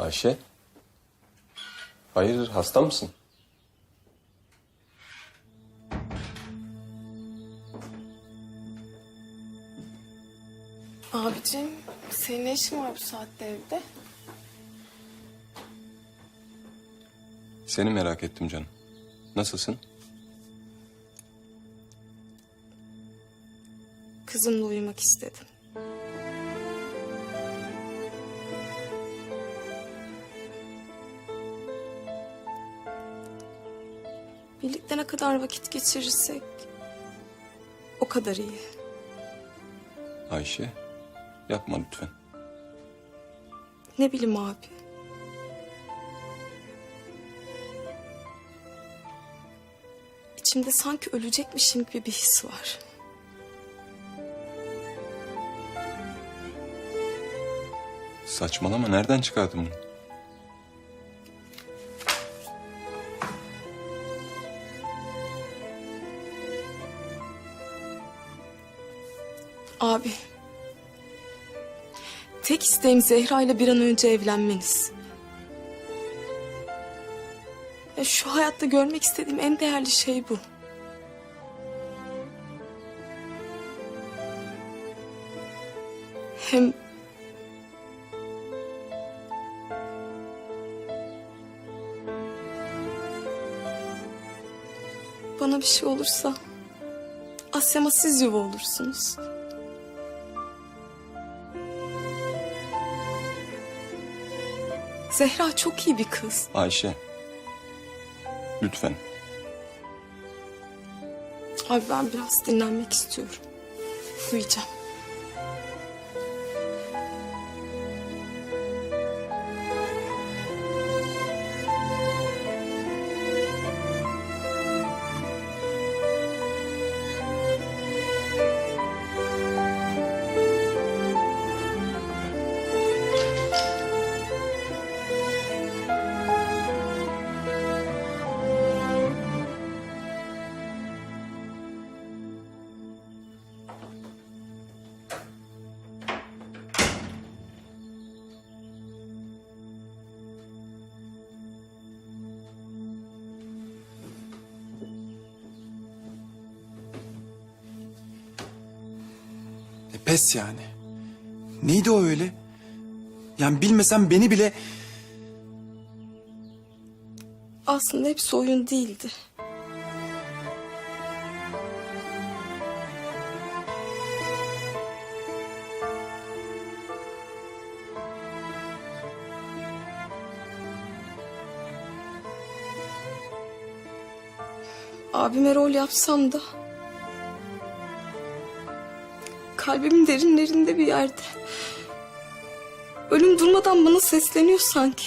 Ayşe. Hayırdır hasta mısın? Abicim senin ne işin var bu saatte evde? Seni merak ettim canım. Nasılsın? Kızımla uyumak istedim. Birlikte ne kadar vakit geçirirsek o kadar iyi. Ayşe. Yapma lütfen. Ne bileyim abi. İçimde sanki ölecekmişim gibi bir his var. Saçmalama nereden çıkardın bunu? Abi. Tek isteğim Zehra ile bir an önce evlenmeniz. Ya şu hayatta görmek istediğim en değerli şey bu. Hem bana bir şey olursa Asya'ma siz yuva olursunuz. Zehra çok iyi bir kız. Ayşe. Lütfen. Abi ben biraz dinlenmek istiyorum. Uyuyacağım. E pes yani. Neydi o öyle? Yani bilmesem beni bile... Aslında hepsi oyun değildi. Abime rol yapsam da... Kalbimin derinlerinde bir yerde... Ölüm durmadan bana sesleniyor sanki.